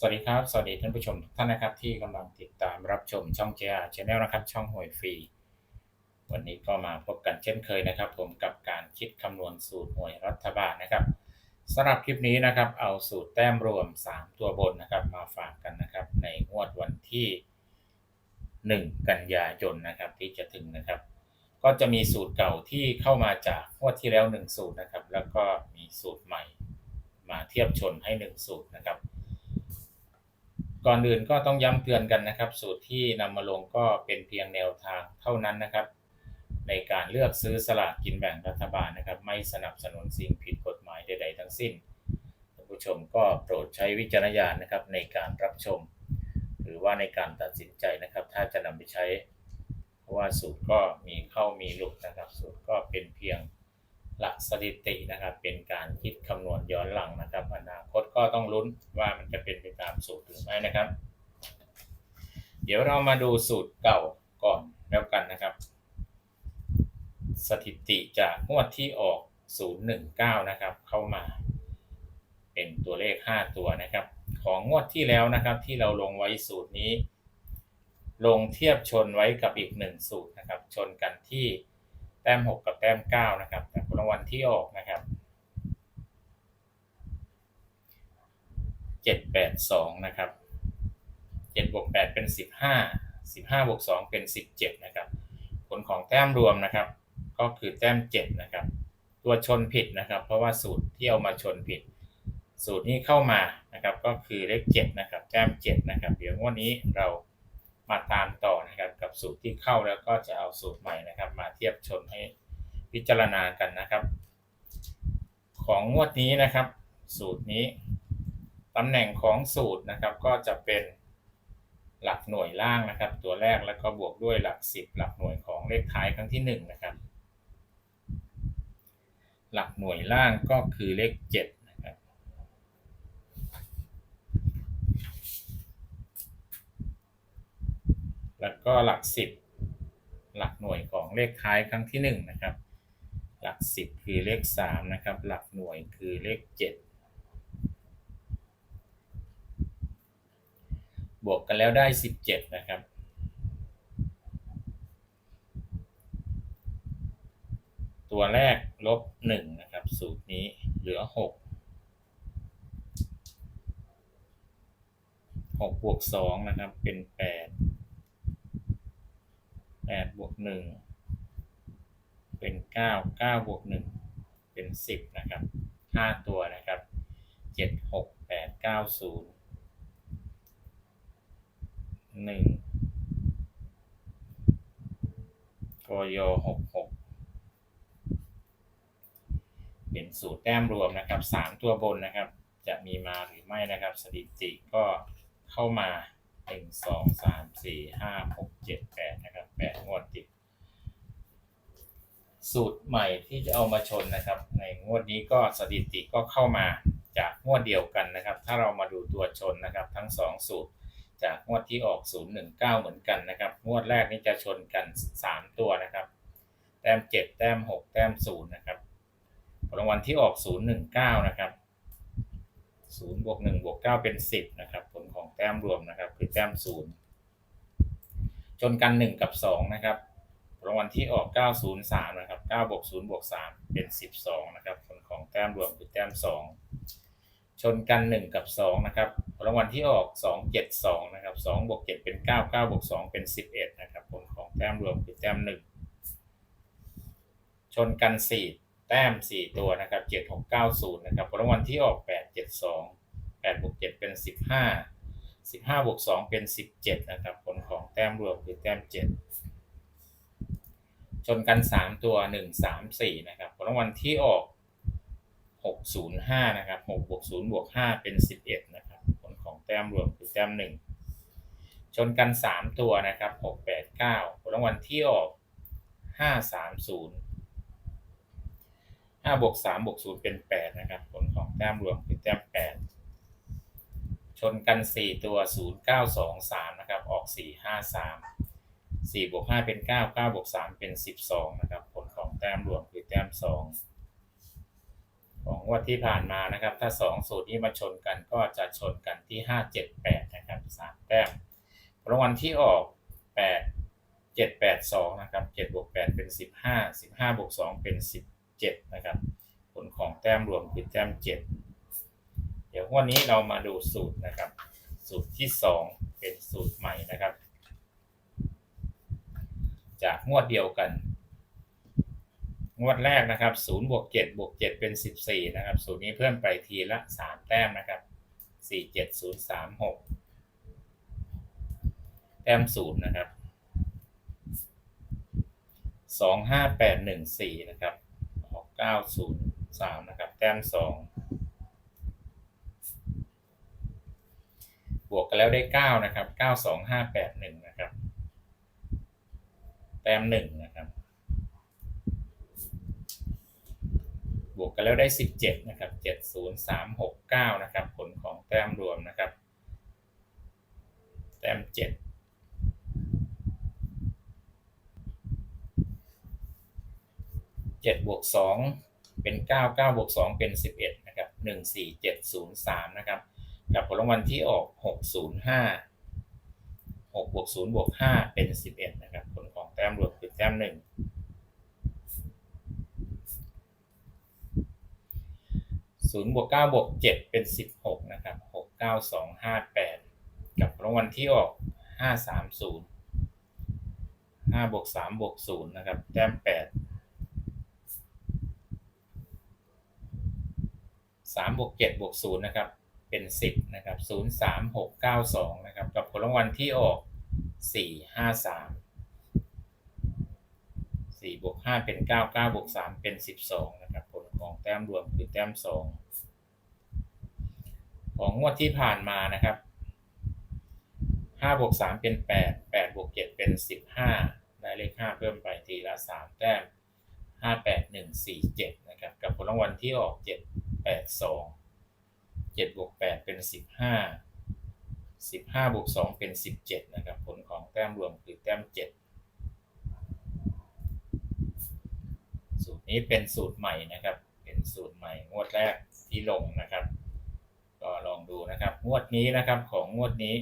สวัสดีครับ สวัสดีท่านผู้ชมทุกท่านนะครับ ที่กำลังติดตามรับชมช่อง JR Channel นะครับ ช่องหวยฟรี วันนี้ก็มาพบกันเช่นเคยนะครับ ผมกับการคิดคำนวณสูตรหวยรัฐบาลนะครับสำหรับคลิปนี้นะครับ เอาสูตรแต้มรวม 3 ตัวบนนะครับ มาฝากกันนะครับ ในงวดวันที่ 1 กันยายนนะครับที่จะถึงนะครับ ก็จะมีสูตรเก่าที่เข้ามาจากงวดที่แล้ว 1 สูตรนะครับ แล้วก็มีสูตรใหม่ มาเทียบชนให้ 1 สูตรนะครับ ก่อนอื่นก็ต้องย้ำเตือนกันนะครับ สูตรที่นำมาลงก็เป็นเพียงแนวทางเท่านั้นนะครับ ในการเลือกซื้อสลากกินแบ่งรัฐบาลนะครับ ไม่สนับสนุนสิ่งผิดกฎหมายใดๆทั้งสิ้นท่านผู้ชมก็โปรดใช้วิจารณญาณนะครับในการรับชม หรือว่าในการตัดสินใจนะครับ ถ้าจะนำไปใช้เพราะว่าสูตรก็มีเข้ามีหลุดนะครับ สูตรก็เป็นเพียง หลักสถิตินะครับ เป็นการคิดคำนวณย้อนหลังนะครับ อนาคตก็ต้องลุ้นว่ามันจะเป็นไปตามสูตรหรือไม่นะครับ เดี๋ยวเรามาดูสูตรเก่าก่อนแล้วกันนะครับ สถิติจากงวดที่ออก 019 นะครับ เข้ามาเป็นตัวเลข 5 ตัวนะครับ ของงวดที่แล้วนะครับที่เราลงไว้สูตรนี้ ลงเทียบชนไว้กับอีก 1 สูตรนะครับ ชนกันที่ ต้ม 6 กับแต้ม 9 นะครับแต่ผลรางวัลที่ออกนะครับ 782 นะครับ 7บวก8เป็น 15 15บวก2เป็น 17 นะครับ ผลของแต้มรวมนะครับ ก็คือแต้ม 7 นะครับ ตัวชนผิดนะครับ เพราะว่าสูตรที่เอามาชนผิด สูตรนี้เข้ามานะครับ ก็คือเลข 7 นะครับ แต้ม 7 นะครับ เดี๋ยวงวันนี้เรา มาตามต่อนะครับกับสูตรที่เข้าแล้วก็จะเอาสูตรใหม่นะครับ มาเทียบชนให้พิจารณากันนะครับ ของงวดนี้นะครับ สูตรนี้ตำแหน่งของสูตรนะครับก็จะเป็นหลักหน่วยล่างนะครับ ตัวแรกแล้วก็บวกด้วยหลัก 10 หลักหน่วยของเลขท้ายครั้งที่1นะครับหลักหน่วยล่างก็คือเลข 7 นะครับ แล้วก็หลัก 10 หลักหน่วยของเลขท้ายครั้งที่1นะครับ หลัก 10 คือเลข3นะครับ หลักหน่วยคือเลข 7 บวกกันแล้วได้ 17 นะครับตัวแรกลบ1นะครับ สูตรนี้เหลือ 6 6บวก2นะครับ เป็น 8 8บวก1เป็น9 9บวก1เป็น10นะครับ5ตัวนะครับ7 6 8 9 0หนึ่งกยหกหกเป็นสูตรแต้มรวมนะครับสามตัวบนนะครับ จะมีมาหรือไม่นะครับ สถิติก็เข้ามา หนึ่งสองสามสี่ห้าหกเจ็ดแปดนะครับแปดงวดติด สูตรใหม่ที่จะเอามาชนนะครับ ในงวดนี้ก็สถิติก็เข้ามาจากงวดเดียวกันนะครับ ถ้าเรามาดูตัวชนนะครับ ทั้งสองสูตรจากงวดที่ออก 019 เหมือนกันนะครับ งวดแรกนี่จะชนกัน 3 ตัวนะครับ แต้ม 7 แต้ม 6 แต้ม 0 นะครับรางวัลที่ออก 019 นะครับ 0บวก1บวก9เป็น10นะครับ ผลของแต้มรวมนะครับ คือแต้ม0ชนกัน1กับ2นะครับรางวัลที่ออก 903 นะครับ9บวก0บวก3เป็น 12 นะครับ ผลของแต้มรวมคือแต้ม 2 ชนกัน 1 กับ 2 นะครับ รางวัลที่ออก 2 7 2 นะครับ2บวก7เป็น 9 9บวก2เป็น 11 นะครับ ผลของแต้มรวมคือแต้ม 1 ชนกัน 4 แต้ม 4 ตัวนะครับ 7 6 9 0 นะครับรางวัลที่ออก 8 7 2 8บวก7เป็น 15 15บวก2เป็น 17 นะครับ ผลของแต้มรวมคือแต้ม 7 ชนกัน 3 ตัว 1 3 4 นะครับรางวัลที่ออก 605 นะครับ6บวก0บวก5เป็น 11 นะครับ ผลของแต้มรวมคือแต้ม 1 ชนกัน 3 ตัวนะครับ 6 8 9 ผลรางวัลที่ออก 530 5บวก3บวก0เป็น8นะครับ ผลของแต้มรวมคือแต้ม8ชนกัน4ตัว0923นะครับ ออก453 4บวก5เป็น9 9บวก3เป็น12นะครับ ผลของแต้มรวมคือแต้ม2ของงวดที่ผ่านมานะครับ ถ้าสองสูตรนี้มาชนกันก็จะชนกันที่ห้าเจ็ดแปดนะครับสามแต้มรางวัลที่ออกแปดเจ็ดแปดสองนะครับเจ็ดบวกแปดเป็นสิบห้าสิบห้าบวกสองเป็นสิ บเจ็ดนะครับ ผลของแต้มรวมคือแต้มเจ็ดเดี๋ยววันนี้เรามาดูสูตรนะครับ สูตรที่สองเป็นสูตรใหม่นะครับ จากงวดเดียวกัน งวดแรกนะครับ0บวก7บวก7เป็น 14 นะครับ สูตรนี้เพิ่มไปทีละ 3 แต้มนะครับ 4 7 0 3 6แต้ม0นะครับ2 5 8 1 4นะครับ 9 0 3 นะครับ แต้ม 2 บวกกันแล้วได้ 9 นะครับ 9 2 5 8 1 นะครับ แต้ม 1 นะครับ บวกกันแล้วได้ 17 นะครับ 70 3 6 9 นะครับ ผลของแต้มรวมนะครับ แต้ม 7 7บวก2เป็น 9 9บวก2เป็น 11นะครับ1 4 7 0 3นะครับกับผลรางวัลที่ออก 605 6บวก0บวก5เป็น 11นะครับผลของแต้มรวมคือแต้ม1ศูนย์บวกเก้าบวกเจ็ดเป็นสิบหกนะครับหกเก้าสองห้าแปดกับรางวัลที่ออกห้าสามศูนย์ห้าบวกสามบวกศูนย์นะครับแต้มแปด สามบวกเจ็ดบวกศูนย์นะครับเป็นสิบนะครับศูนย์สามหกเก้าสองนะครับกับผลรางวัลที่ออกสี่ห้าสามสี่บวกห้าเป็นเก้าเก้าบวกสามเป็นสิบสองนะครับผลของแต้มรวมคือแต้มสองของงวดที่ผ่านมานะครับห้าบวกสามเป็นแปดแปดบวกเจ็ดเป็นสิบห้าได้เลขห้าเพิ่มไปทีละสามแต้มห้าแปดหนึ่งสี่เจ็ดนะครับกับผลรางวัลที่ออกเแปดสองเจ็ดบวกแปดเป็นสิบห้าสิบห้าบวกสองเป็นสิบเจ็ดนะครับ ผลของแต้มรวมคือแต้มเจ็ดสูตรนี้เป็นสูตรใหม่นะครับ เป็นสูตรใหม่งวดแรกที่ลงนะครับ ก็ลองดูนะครับ งวดนี้นะครับของงวดนี้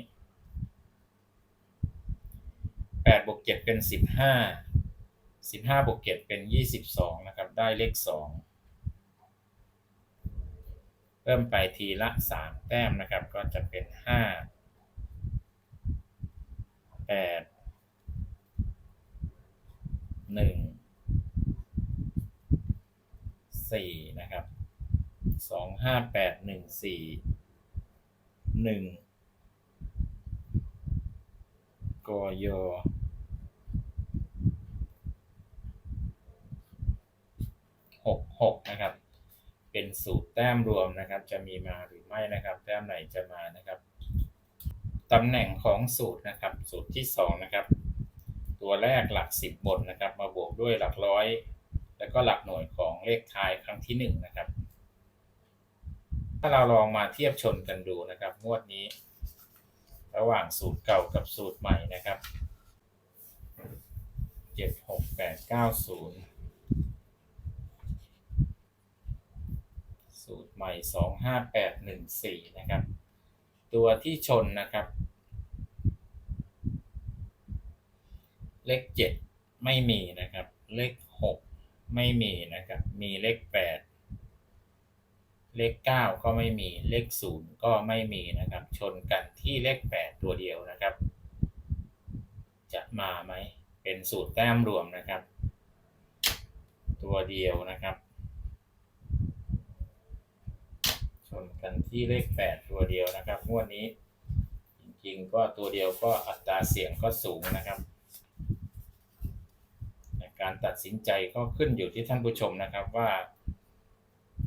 แปดบวกเจ็ดเป็นสิบห้าสิบห้าบวกเจ็ดเป็นยี่สิบสองนะครับ ได้เลขสอง เพิ่มไปทีละสามแต้มนะครับ ก็จะเป็นห้าแปดหนึ่งสี่นะครับสองห้าแปดหนึ่งสี่หนึ่งกยหกหกนะครับ เป็นสูตรแต้มรวมนะครับ จะมีมาหรือไม่นะครับ แต้มไหนจะมานะครับตำแหน่งของสูตรนะครับ สูตรที่2นะครับ ตัวแรกหลัก 10 บนนะครับ มาบวกด้วยหลักร้อย แล้วก็หลักหน่วยของเลขท้ายครั้งที่1นะครับ ถ้าเราลองมาเทียบชนกันดูนะครับ งวดนี้ ระหว่างสูตรเก่ากับสูตรใหม่นะครับ 7 6 8 9 0 สูตรใหม่สองห้าแปดหนึ่งสี่นะครับ ตัวที่ชนนะครับ เลขเจ็ดไม่มีนะครับ เลขหกไม่มีนะครับ มีเลขแปดเลขเก้าก็ไม่มี เลขศูนย์ก็ไม่มีนะครับ ชนกันที่เลขแปดตัวเดียวนะครับ จะมาไหม เป็นสูตรแต้มรวมนะครับ ตัวเดียวนะครับ ช นกันที่เลขแปดตัวเดียวนะครับงวดนี้ จริงๆ ก็ตัวเดียวก็อัตราเสี่ยงก็สูงนะครับการตัดสินใจก็ขึ้นอยู่ที่ท่านผู้ชมนะครับว่า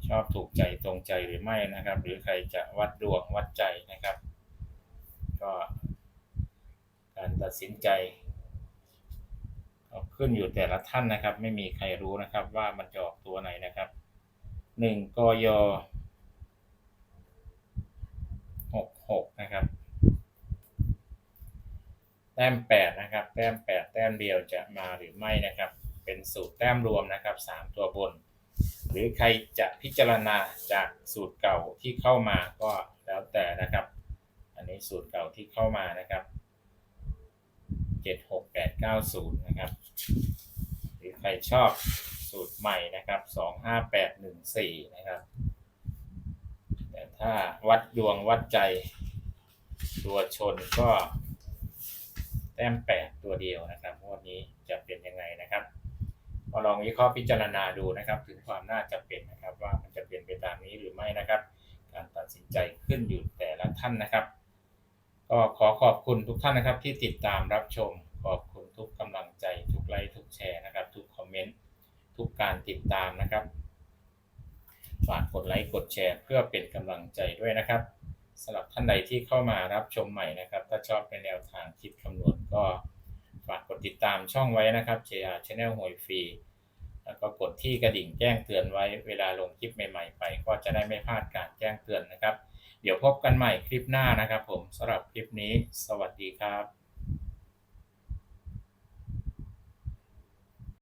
ชอบถูกใจตรงใจหรือไม่นะครับ หรือใครจะวัดดวงวัดใจนะครับ ก็การตัดสินใจก็ขึ้นอยู่แต่ละท่านนะครับ ไม่มีใครรู้นะครับว่ามันจะออกตัวไหนนะครับหนึ่งกย หกนะครับ แต้มแปดนะครับ แต้มแปดแต้มเดียวจะมาหรือไม่นะครับ เป็นสูตรแต้มรวมนะครับสามตัวบน หรือใครจะพิจารณาจากสูตรเก่าที่เข้ามาก็แล้วแต่นะครับ อันนี้สูตรเก่าที่เข้ามานะครับ 76890 นะครับหรือใครชอบสูตรใหม่นะครับ 25814 นะครับ ถ้าวัดดวงวัดใจ ตัวชนก็แต้ม8ตัวเดียวนะครับงวดนี้จะเป็นยังไงนะครับมาลองวิเคราะห์พิจารณาดูนะครับ ถึงความน่าจะเป็นนะครับ ว่ามันจะเป็นไปตามนี้หรือไม่นะครับ การตัดสินใจขึ้นอยู่แต่ละท่านนะครับ ก็ขอขอบคุณทุกท่านนะครับ ที่ติดตามรับชม ขอบคุณทุกกำลังใจ ทุกไลค์ทุกแชร์นะครับ ทุกคอมเมนต์ทุกการติดตามนะครับ ฝากกดไลค์กดแชร์ เพื่อเป็นกำลังใจด้วยนะครับสำหรับท่านใดที่เข้ามารับชมใหม่นะครับ ถ้าชอบในแนวทางคิดคำนวณก็ฝากกดติดตามช่องไว้นะครับ JR Channel หวยฟรีแล้วก็กดที่กระดิ่งแจ้งเตือนไว้เวลาลงคลิปใหม่ๆไป ก็จะได้ไม่พลาดการแจ้งเตือนนะครับ เดี๋ยวพบกันใหม่คลิปหน้านะครับ ผมสำหรับคลิปนี้ สวัสดีครับ